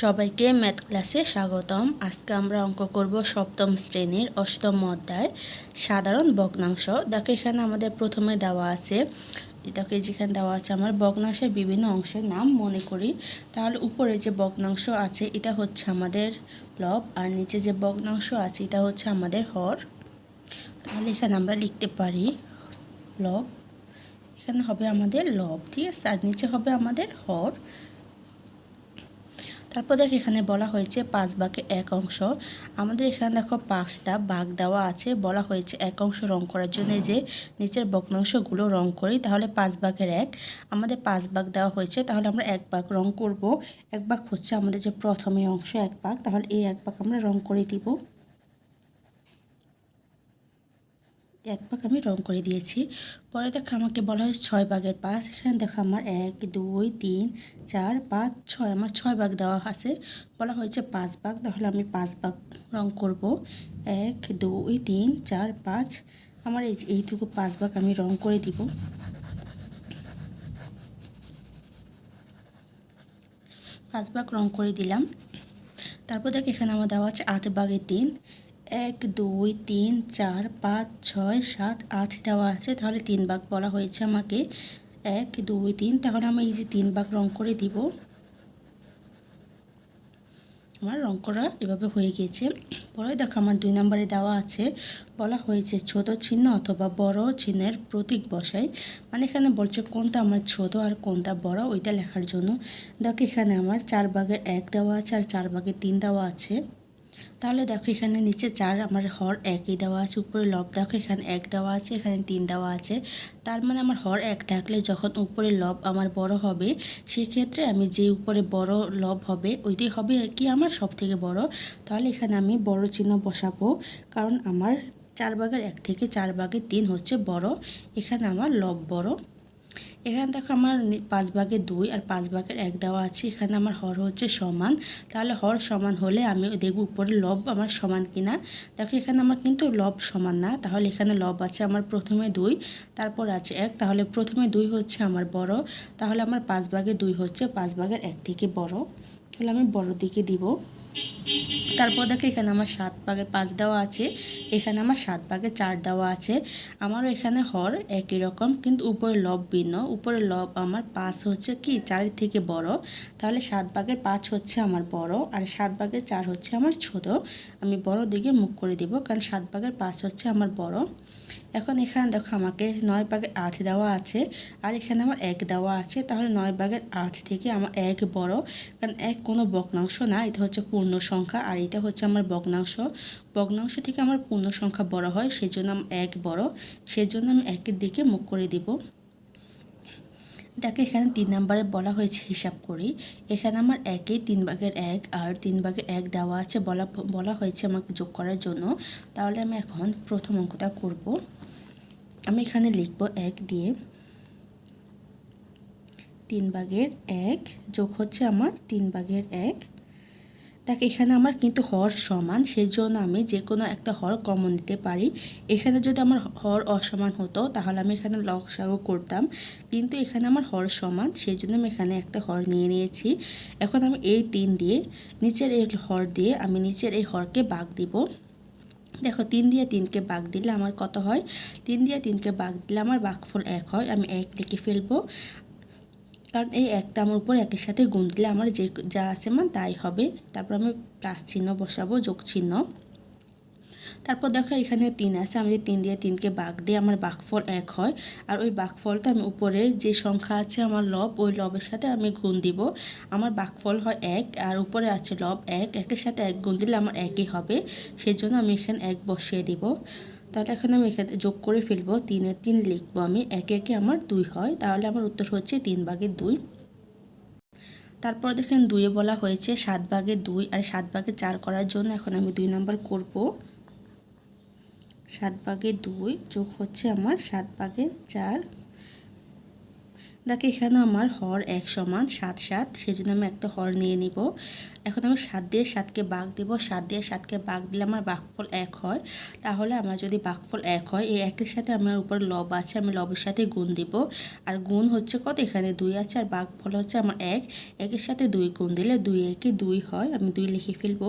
সবাইকে ম্যাথ ক্লাসে স্বাগতম। আজকে আমরা অঙ্ক করব সপ্তম শ্রেণির অষ্টম অধ্যায়, সাধারণ ভগ্নাংশ। দেখো, এখানে আমাদের প্রথমে দেওয়া আছে, দেখো যেখানে দেওয়া আছে, আমার ভগ্নাংশের বিভিন্ন অংশের নাম মনে করি। তাহলে উপরে যে ভগ্নাংশ আছে, এটা হচ্ছে আমাদের লব, আর নিচে যে ভগ্নাংশ আছে, এটা হচ্ছে আমাদের হর। তাহলে এখানে আমরা লিখতে পারি লব। এখানে হবে আমাদের লব, ঠিক আছে? আর নিচে হবে আমাদের হর। তারপর দেখো এখানে বলা হয়েছে পাঁচ বাঘের এক অংশ। আমাদের এখানে দেখো পাঁচটা বাঘ দেওয়া আছে। বলা হয়েছে এক অংশ রং করার জন্য যে নিচের বগ্নাংশগুলো রং করি, তাহলে পাঁচ বাঘের এক। আমাদের পাঁচ বাঘ দেওয়া হয়েছে, তাহলে আমরা এক বাঘ রং করব। এক বাঘ হচ্ছে আমাদের যে প্রথমে অংশ, এক বাঘ তাহলে এই এক বাঘ আমরা রং করে দিব। এক ভাগ আমি রং করে দিয়েছি। পরে দেখো আমাকে বলা হয়েছে ছয় ভাগের পাঁচ। এখানে দেখো আমার এক, দুই, তিন, চার, পাঁচ, ছয়। আমার ছয় ভাগ দেওয়া আছে। বলা হয়েছে পাঁচ ভাগ, তাহলে আমি পাঁচ ভাগ রং করব। এক, দুই, তিন, চার, পাঁচ। আমার এই এইটুকু পাঁচ ভাগ আমি রং করে দিব। পাঁচ ভাগ রং করে দিলাম। তারপর দেখ এখানে আমার দেওয়া আছে আট ভাগের তিন। এক, দুই, তিন, চার, পাঁচ, ছয়, সাত, আট দেওয়া আছে। তাহলে তিন ভাগ বলা হয়েছে আমাকে। এক, দুই, তিন। তাহলে আমি এই যে তিন ভাগ রং করে দিব। আমার রং করা এভাবে হয়ে গিয়েছে পরে দেখো আমার দুই নম্বরে দেওয়া আছে। বলা হয়েছে, ছোট চিহ্ন অথবা বড় চিহ্নের প্রতীক বসাই। মানে এখানে বলছে, কোনটা আমার ছোট আর কোনটা বড়? ওইটা লেখার জন্য। দেখো এখানে আমার চার ভাগের এক দেওয়া আছে আর চার ভাগের তিন দেওয়া আছে। তাহলে দেখো এখানে নিচে চার, আমার হর একই দেওয়া আছে, উপরে লব দেখো, এখানে এক দেওয়া আছে, এখানে তিন দেওয়া আছে। তার মানে আমার হর এক থাকলে যখন উপরে লব আমার বড় হবে, সেক্ষেত্রে আমি যে উপরে বড় লব হবে, ওইটাই হবে কি আমার সব থেকে বড়। তাহলে এখানে আমি বড় চিহ্ন বসাবো, কারণ আমার চার বাগের এক থেকে চার বাগের তিন হচ্ছে বড়। এখানে আমার লব বড়। এখানে দেখো আমার পাঁচ ভাগের দুই আর পাঁচ ভাগের এক দেওয়া আছে। এখানে আমার হর হচ্ছে সমান। তাহলে হর সমান হলে আমি দেখব উপরে লব আমার সমান কিনা। দেখো এখানে আমার কিন্তু লব সমান না। তাহলে এখানে লব আছে আমার প্রথমে দুই, তারপর আছে এক। তাহলে প্রথমে দুই হচ্ছে আমার বড়। তাহলে আমার পাঁচ ভাগের দুই হচ্ছে পাঁচ ভাগের এক থেকে বড়। তাহলে আমি বড় দিকে দিব। তারপর দেখো এখানে আমার সাত ভাগে পাঁচ দেওয়া আছে, এখানে আমার সাত ভাগে চার দেওয়া আছে। আমারও এখানে হর একই রকম, কিন্তু উপরে লব ভিন্ন। উপরে লব আমার পাঁচ হচ্ছে কি? চারের থেকে বড়। তাহলে সাত ভাগের পাঁচ হচ্ছে আমার বড়, আর সাত ভাগের চার হচ্ছে আমার ছোট। আমি বড় দিকে মুখ করে দিব, কারণ সাত ভাগের পাঁচ হচ্ছে আমার বড়। এখন এখানে দেখো আমাকে নয় ভাগের আট দেওয়া আছে, আর এখানে আমার এক দেওয়া আছে, তাহলে নয় ভাগের আট থেকে আমার এক বড়, কারণ এক কোনো বগ্নাংশ না, এটা হচ্ছে পূর্ণ সংখ্যা, আর এটা হচ্ছে আমার ভগ্নাংশ। ভগ্নাংশ থেকে আমার পূর্ণ সংখ্যা বড় হয়, সেজন্য আমার এক বড়, সেজন্য আমি একের দিকে মুখ করে দিব। দেখো এখানে তিন নম্বরে বলা হয়েছে হিসাব করি, এখানে আমার একে তিন ভাগের এক, আর তিন ভাগের এক দেওয়া আছে বলা বলা হয়েছে আমাকে যোগ করার জন্য, তাহলে আমি এখন প্রথম অঙ্কটা করব। আমি এখানে লিখব এক দিয়ে তিন ভাগের এক যোগ হচ্ছে আমার তিন ভাগের এক। দেখ, এখানে আমার কিন্তু হর সমান সেই জন্য আমি যে কোনো একটা হর কমন নিতে পারি। এখানে যদি আমার হর অসমান হতো, তাহলে আমি এখানে লসাগু করতাম। কিন্তু এখানে আমার হর সমান সেই জন্য আমি এখানে একটা হর নিয়ে নিয়েছি। এখন আমি এই তিন দিয়ে, নিচের এই হর দিয়ে আমি নিচের এই হরকে বাঘ দিব। দেখো, তিন দিয়ে তিনকে বাঘ দিলে আমার কত হয়? তিন দিয়ে তিনকে বাঘ দিলে আমার বাঘফল এক হয়। আমি এক লিখে ফেলব। কারণ এই একটা আমার উপর একের সাথে গুণ দিলে আমার যে যা আছে মান তাই হবে। তারপর আমি প্লাস চিহ্ন বসাবো যোগ চিহ্ন তারপর দেখো এখানে তিন আছে, আমি যে তিন দিয়ে তিনকে বাঘ দিয়ে আমার বাঘফল এক হয়। আর ওই বাঘফলটা আমি উপরে যে সংখ্যা আছে আমার লব, ওই লবের সাথে আমি গুণ দিব। আমার বাঘফল হয় এক, আর উপরে আছে লব এক, একের সাথে এক গুণ দিলে আমার একই হবে। সেই জন্য আমি এখানে এক বসিয়ে দিব। তাহলে এখন আমি এখানে যোগ করে ফেলব, তিনে তিন লিখব আমি, একে একে আমার দুই হয়। তাহলে আমার উত্তর হচ্ছে তিন ভাগের দুই। তারপর দেখেন দুইয়ে বলা হয়েছে, সাত ভাগে দুই, আর সাত ভাগে চার করার জন্য এখন আমি দুই নাম্বার করব। সাত ভাগে দুই যোগ হচ্ছে আমার সাত ভাগে চার। দেখো, এখানে আমার হর এক সমান সাত সাত, সেজন্য আমি একটা হর নিয়ে নিব। এখন আমি সাত দিয়ে সাতকে বাঘ দেব, সাত দিয়ে সাতকে বাঘ দিলে আমার বাঘফল এক হয়। তাহলে আমার যদি বাঘফল এক হয়, এই একের সাথে আমার উপর লব আছে, আমি লবের সাথে গুণ দিব। আর গুণ হচ্ছে কত? এখানে দুই আছে, আর বাঘফল হচ্ছে আমার এক। একের সাথে দুই গুণ দিলে দুই একে দুই হয়, আমি দুই লিখে ফেলব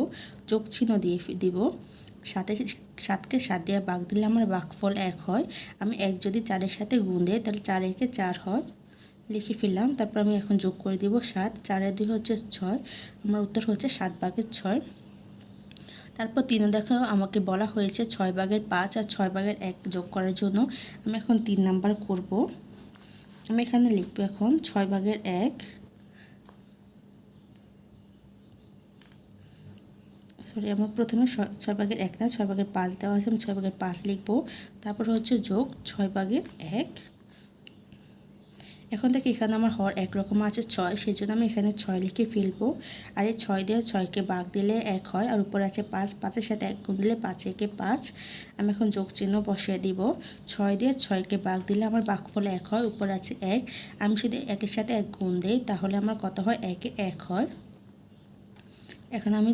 চোখ চিহ্ন দিয়ে দিব। সাথে সাতকে সাত দিয়ে বাঘ দিলে আমার বাঘফল এক হয়। আমি এক যদি চারের সাথে গুণ দিই, তাহলে চার একে চার হয়। লিখে ফেললাম, তারপর আমি এখন যোগ করে দিব সাত। চারের দুই হচ্ছে ছয়, আমার উত্তর হচ্ছে সাত ভাগের ছয়। তারপর তিনে দেখো, আমাকে বলা হয়েছে ছয় ভাগের পাঁচ আর ছয় ভাগের এক যোগ করার জন্য আমি এখন তিন নাম্বার করব। আমি এখানে লিখব এখন ছয় ভাগের এক। সরি আমার প্রথমে ছয় ভাগের এক না, ছয় ভাগের পাঁচ দেওয়া আছে, আমি ছয় ভাগের পাঁচ লিখব। তারপর হচ্ছে যোগ, ছয় ভাগের এক। এখন থেকে এখানে আমার হর একরকম আছে, ছয়। সেই জন্য আমি এখানে ছয় লিখে ফেলব। আর এই ছয় দিয়ে ছয়কে বাঘ দিলে এক হয়, আর উপরে আছে পাঁচ। পাঁচের সাথে এক গুণ দিলে পাঁচ, একে পাঁচ। আমি এখন যোগ চিহ্ন বসিয়ে দিব। ছয় দিয়ে ছয়কে বাঘ দিলে আমার ফলে এক হয়, উপরে আছে এক। আমি যদি একের সাথে এক গুণ দিই, তাহলে আমার কত হয়? একে এক হয়। এখন আমি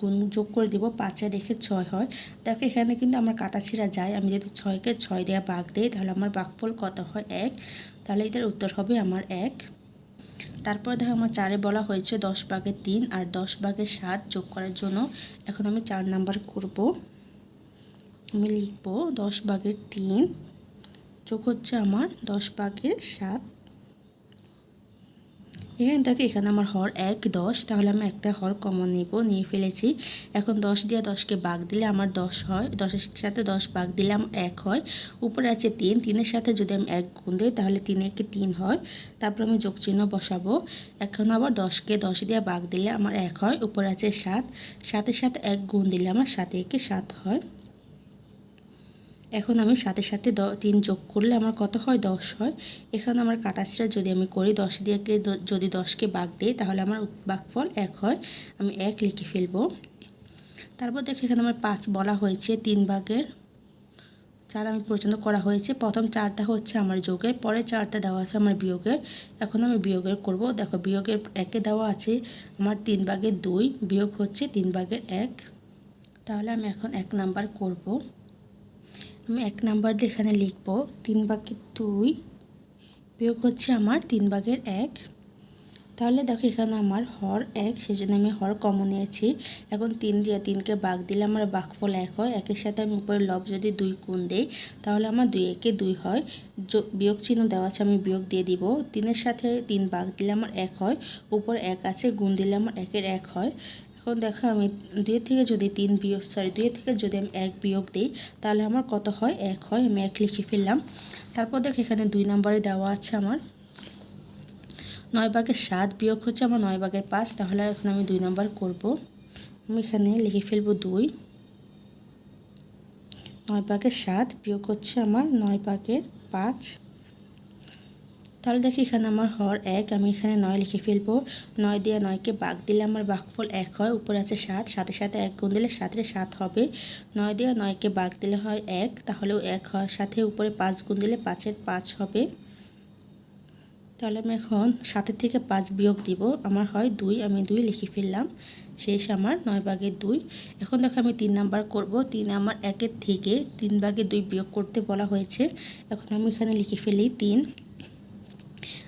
গুণ যোগ করে দিব পাঁচে রেখে ছয় হয়। দেখো এখানে কিন্তু আমার কাটা ছিঁড়া যায়। আমি যদি ছয়কে ছয় দেওয়া বাঘ দিই, তাহলে আমার বাঘফল কত হয়? এক। তাহলে এটার উত্তর হবে আমার এক। তারপর দেখো আমার চারে বলা হয়েছে দশ ভাগের তিন আর দশ ভাগের সাত যোগ করার জন্য এখন আমি চার নাম্বার করব। আমি লিখব দশ ভাগের তিন যোগ হচ্ছে আমার দশ ভাগের সাত। এখানে দেখো, এখানে আমার হর এক, দশ, তাহলে আমি একটা হর কমন নিব, নিয়ে ফেলেছি। এখন দশ দিয়ে দশকে বাঘ দিলে আমার দশ হয়, দশের সাথে দশ বাঘ দিলে আমার এক হয়। উপরে আছে তিন, তিনের সাথে যদি আমি এক গুণ দিই, তাহলে তিনে একে তিন হয়। তারপর আমি যোগ চিহ্ন বসাবো। এখন আবার দশকে দশ দিয়ে বাঘ দিলে আমার এক হয়, উপরে আছে সাত। সাতের সাথে এক গুণ দিলে আমার সাথে একে সাত হয়। এখন আমি সাথে সাথে তিন যোগ করলে আমার কত হয়? দশ হয়। এখানে আমার কাটাছিটা যদি আমি করি, দশ দিয়ে যদি দশকে বাঘ দিই, তাহলে আমার বাঘফল এক হয়। আমি এক লিখে ফেলব। তারপর দেখো এখানে আমার পাঁচ বলা হয়েছে তিন ভাগের চার আমি পর্যন্ত করা হয়েছে। প্রথম চারটা হচ্ছে আমার যোগের পরে চারটা দেওয়া আছে আমার বিয়োগের। এখন আমি বিয়োগের করব। দেখো বিয়োগের একে দেওয়া আছে আমার তিন ভাগের দুই, বিয়োগ হচ্ছে তিন ভাগের এক। তাহলে আমি এখন এক নাম্বার করব। এক নাম্বার দিয়ে এখানে লিখব, তিন ভাগের দুই বিয়োগ হচ্ছে আমার তিন ভাগের এক। তাহলে দেখো এখানে আমার হর এক, সেজন্য আমি হর কমন নিয়েছি। এখন তিন দিয়ে তিনকে বাঘ দিলে আমার বাঘফল এক হয়। একের সাথে আমি উপরে লব যদি দুই গুণ দিই, তাহলে আমার দুই একে দুই হয়। বিয়োগ চিহ্ন দেওয়া আছে, আমি বিয়োগ দিয়ে দিব। তিনের সাথে তিন বাঘ দিলে আমার এক হয়। উপর এক আছে, গুণ দিলে আমার একের এক হয়। এখন দেখো আমি দুই থেকে যদি তিন বিয়োগ সরি দুই থেকে যদি আমি এক বিয়োগ দিই, তাহলে আমার কত হয়? এক হয়, আমি এক লিখে ফেললাম। তারপর দেখো এখানে দুই নম্বরে দেওয়া আছে আমার। নয় ভাগের সাত বিয়োগ হচ্ছে আমার নয় ভাগের পাঁচ, তাহলে এখন আমি দুই নম্বর করব। আমি এখানে লিখে ফেলব দুই। নয় ভাগের সাত বিয়োগ হচ্ছে আমার নয় ভাগের পাঁচ। তাহলে দেখি, এখানে আমার হর এক, আমি এখানে নয় লিখে ফেলব। নয় দিয়ে নয়কে বাঘ দিলে আমার বাঘফল এক হয়, উপরে আছে সাত সাথে সাথে এক গুণ দিলে সাতের সাত হবে। নয় দিয়ে নয়কে বাঘ দিলে হয় এক, তাহলেও এক হয়, সাথে উপরে পাঁচ গুণ দিলে পাঁচের পাঁচ হবে। তাহলে আমি এখন সাতের থেকে পাঁচ বিয়োগ দিব, আমার হয় দুই, আমি দুই লিখে ফেললাম, শেষ আমার, নয় ভাগের দুই। এখন দেখো, আমি তিন নাম্বার করব, তিন আমার একের থেকে তিন ভাগে দুই বিয়োগ করতে বলা হয়েছে। এখন আমি এখানে লিখে ফেলি তিন।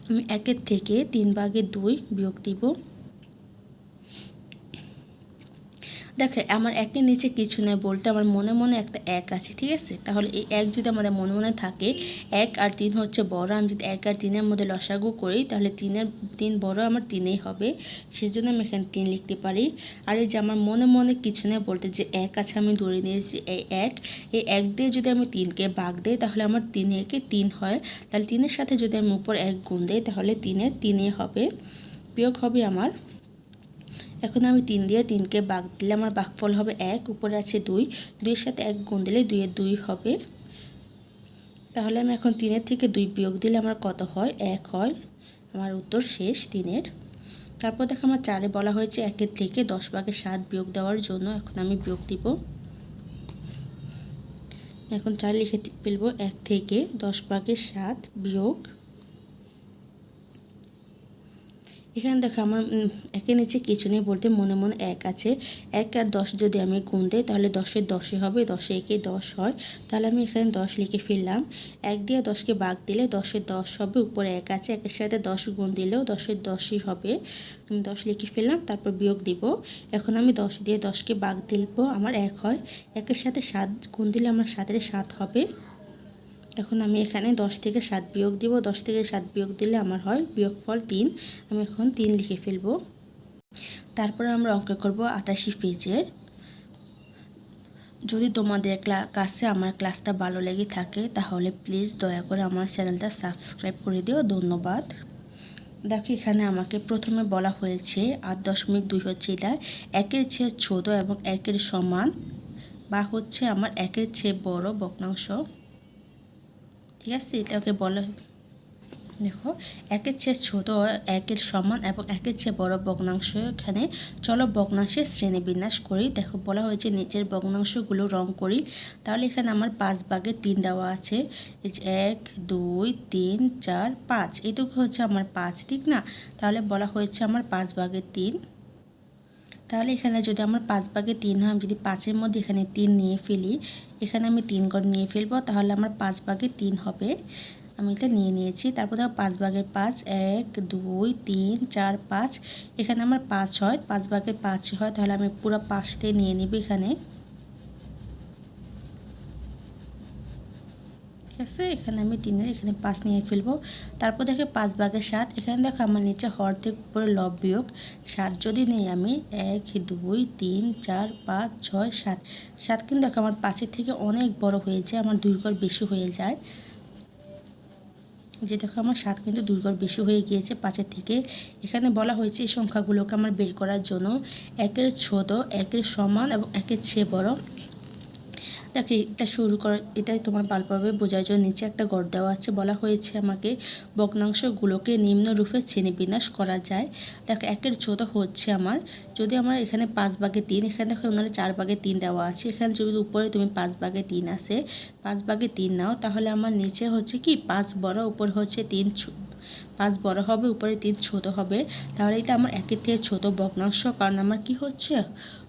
আমি একের থেকে তিন ভাগে দুই বিয়োগ দিব। দেখে, আমার একের নিচে কিছু নেই বলতে আমার মনে মনে একটা এক আছে, ঠিক আছে? তাহলে এই এক যদি আমাদের মনে মনে থাকে, এক আর তিন হচ্ছে বড়, আমি যদি এক আর তিনের মধ্যে লসাগু করি, তাহলে তিনের, তিন বড় আমার তিনেই হবে। সেজন্য আমি এখানে তিন লিখতে পারি। আর এই যে আমার মনে মনে কিছু নেই বলতে যে এক আছে, আমি ধরে নিয়েছি এই এক। এই এক দিয়ে যদি আমি তিনকে বাঘ দিই, তাহলে আমার তিনে একে তিন হয়। তাহলে তিনের সাথে যদি আমি উপর এক গুণ দিই, তাহলে তিনের তিনে হবে। বিয়োগ হবে আমার এখন আমি তিন দিয়ে তিনকে বাঘ দিলে আমার বাঘফল হবে এক, উপরে আছে দুই। দুইয়ের সাথে এক গুণ দিলে দুইয়ের দুই হবে। তাহলে আমি এখন তিনের থেকে দুই বিয়োগ দিলে আমার কত হয়? এক হয়। আমার উত্তর শেষ, তিনের। তারপর দেখো আমার চারে বলা হয়েছে একের থেকে দশ ভাগের সাত বিয়োগ দেওয়ার জন্য এখন আমি বিয়োগ দিব। এখন চার লিখে ফেলব, এক থেকে দশ ভাগের সাত বিয়োগ এখানে দেখো আমার একের নিচে কিছু নেই বলতে মনে মনে এক আছে। এক আর দশ যদি আমি গুণ দিই, তাহলে দশের দশই হবে, দশে একে দশ হয়। তাহলে আমি এখানে দশ লিখে ফেললাম। এক দিয়ে দশকে বাগ দিলে দশের দশ হবে, উপরে এক আছে, একের সাথে দশ গুণ দিলেও দশের দশই হবে। আমি দশ লিখে ফেললাম, তারপর বিয়োগ দিব। এখন আমি দশ দিয়ে দশকে বাগ দিব আমার এক হয়। একের সাথে সাত গুণ দিলে আমার সাতের সাত হবে। এখন আমি এখানে দশ থেকে সাত বিয়োগ দিব। দশ থেকে সাত বিয়োগ দিলে আমার হয় বিয়োগফল তিন। আমি এখন তিন লিখে ফেলব। তারপরে আমরা অঙ্ক করব আটাশি পেজের। যদি তোমাদের কাছে আমার ক্লাসটা ভালো লেগে থাকে, তাহলে প্লিজ দয়া করে আমার চ্যানেলটা সাবস্ক্রাইব করে দিও। ধন্যবাদ। দেখো এখানে আমাকে প্রথমে বলা হয়েছে আট দশমিক দুই হচ্ছে এটা। একের চেয়ে ছোট এবং একের সমান বা হচ্ছে আমার একের চেয়ে বড় ভগ্নাংশ ঠিক আছে? এটাকে বলা দেখো, একের চেয়ে ছোট, একের সমান এবং একের চেয়ে বড় ভগ্নাংশ এখানে। চলো ভগ্নাংশের শ্রেণীবিন্যাস করি। দেখো, বলা হয়েছে নিচের ভগ্নাংশগুলো রং করি। তাহলে এখানে আমার পাঁচ ভাগে তিন দেওয়া আছে। এক, দুই, তিন, চার, পাঁচ। এটুকু হচ্ছে আমার পাঁচ, ঠিক না? তাহলে বলা হয়েছে আমার পাঁচ ভাগে তিন। তাহলে এখানে যদি আমার পাঁচ ভাগে তিন হয়, আমি যদি পাঁচের মধ্যে এখানে তিন নিয়ে ফেলি, এখানে আমি তিন গড় নিয়ে ফেলব, তাহলে আমার পাঁচ ভাগে তিন হবে। আমি এটা নিয়ে নিয়েছি। তারপর দেখো পাঁচ ভাগের পাঁচ, এক, দুই, তিন, চার, পাঁচ। এখানে আমার পাঁচ হয়, পাঁচ ভাগের পাঁচ হয়, তাহলে আমি পুরো পাঁচটাই নিয়ে নিব এখানে। আছে, এখানে আমি তিনের এখানে পাঁচ নিয়ে ফেলব। তারপর দেখে পাঁচ ভাগের সাত, এখানে দেখো আমার নিচে হর থেকে উপরে লব বিয়োগ। সাত যদি নেই আমি, এক, দুই, তিন, চার, পাঁচ, ছয়, সাত। সাত কিন্তু দেখো আমার পাঁচের থেকে অনেক বড় হয়ে যায় আমার দুই ঘর বেশি হয়ে যায়। যে দেখো আমার সাত কিন্তু দুই ঘর বেশি হয়ে গিয়েছে পাঁচের থেকে। এখানে বলা হয়েছে এই সংখ্যাগুলোকে আমার বের করার জন্য একের ছোট, একের সমান এবং একের চেয়ে বড়। দেখো এটা শুরু কর, এটাই তোমার ভালোভাবে বোঝার জন্য নিচে একটা গড় দেওয়া আছে। বলা হয়েছে আমাকে ভগ্নাংশগুলোকে নিম্নরূপে শ্রেণীবিন্যাস করা যায়। দেখো, একের ছোট হচ্ছে আমার। যদি আমার এখানে পাঁচ ভাগে তিন, এখানে দেখো ওনার চার ভাগে তিন দেওয়া আছে। এখানে যদি উপরে তুমি পাঁচ ভাগে তিন আছে পাঁচ ভাগে তিন নাও, তাহলে আমার নিচে হচ্ছে কি? পাঁচ বড় উপর হচ্ছে তিন পাঁচ বড় হবে, উপরে তিন ছোট হবে। তাহলে এটা আমার একের থেকে ছোট ভগ্নাংশ, কারণ আমার কি হচ্ছে?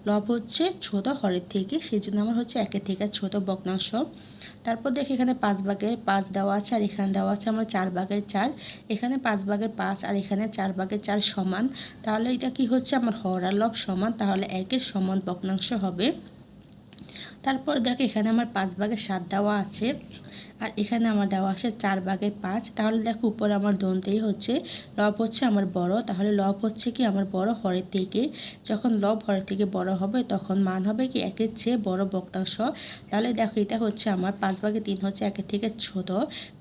লব হচ্ছে ছোট হরের থেকে সেই জন্য আমার হচ্ছে একের থেকে ছোট ভগ্নাংশ। তারপর দেখি এখানে পাঁচ ভাগের পাঁচ দেওয়া আছে, আর এখানে দেওয়া আছে আমার চার ভাগের চার। এখানে পাঁচ ভাগের পাঁচ, আর এখানে চার ভাগের চার সমান। তাহলে এটা কি হচ্ছে? আমার হর আর লব সমান, তাহলে একের সমান ভগ্নাংশ হবে। তারপর দেখো এখানে আমার পাঁচ ভাগের সাত দেওয়া আছে। আর এখানে আমার দেওয়া আছে চার ভাগের পাঁচ। তাহলে দেখো উপরে আমার দন্তেই হচ্ছে, লব হচ্ছে আমার বড়। তাহলে লব হচ্ছে কি আমার বড় হরের থেকে। যখন লব হরের থেকে বড় হবে, তখন মান হবে কি একের চেয়ে বড় বক্তাংশ তাহলে দেখো এটা হচ্ছে আমার পাঁচ ভাগে তিন হচ্ছে একের থেকে ছোট।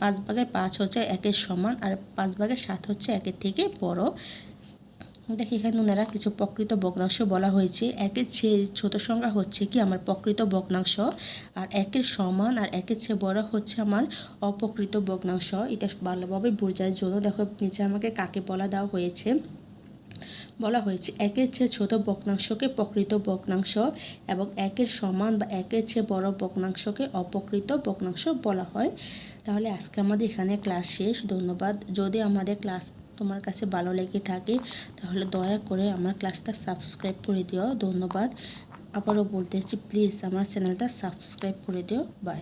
পাঁচ ভাগের পাঁচ হচ্ছে একের সমান। আর পাঁচ ভাগের সাত হচ্ছে একের থেকে বড়। দেখি, এখানে ওনারা কিছু প্রকৃত ভগ্নাংশ বলা হয়েছে। একের চেয়ে ছোট সংখ্যা হচ্ছে কি আমার প্রকৃত ভগ্নাংশ, আর একের সমান আর একের চেয়ে বড় হচ্ছে আমার অপ্রকৃত ভগ্নাংশ। এটা ভালোভাবে বোঝার জন্য দেখো, নিচে আমাকে কাকে বলা দেওয়া হয়েছে? বলা হয়েছে, একের চেয়ে ছোট ভগ্নাংশকে প্রকৃত ভগ্নাংশ এবং একের সমান বা একের চেয়ে বড় ভগ্নাংশকে অপকৃত ভগ্নাংশ বলা হয়। তাহলে আজকে আমাদের এখানে ক্লাস শেষ। ধন্যবাদ। যদি আমাদের ক্লাস তোমার কাছে ভালো লেগে থাকে, তাহলে দয়া করে আমার ক্লাসটা সাবস্ক্রাইব করে দিও। ধন্যবাদ। আবারও বলতেছি প্লিজ আমার চ্যানেলটা সাবস্ক্রাইব করে দিও। বাই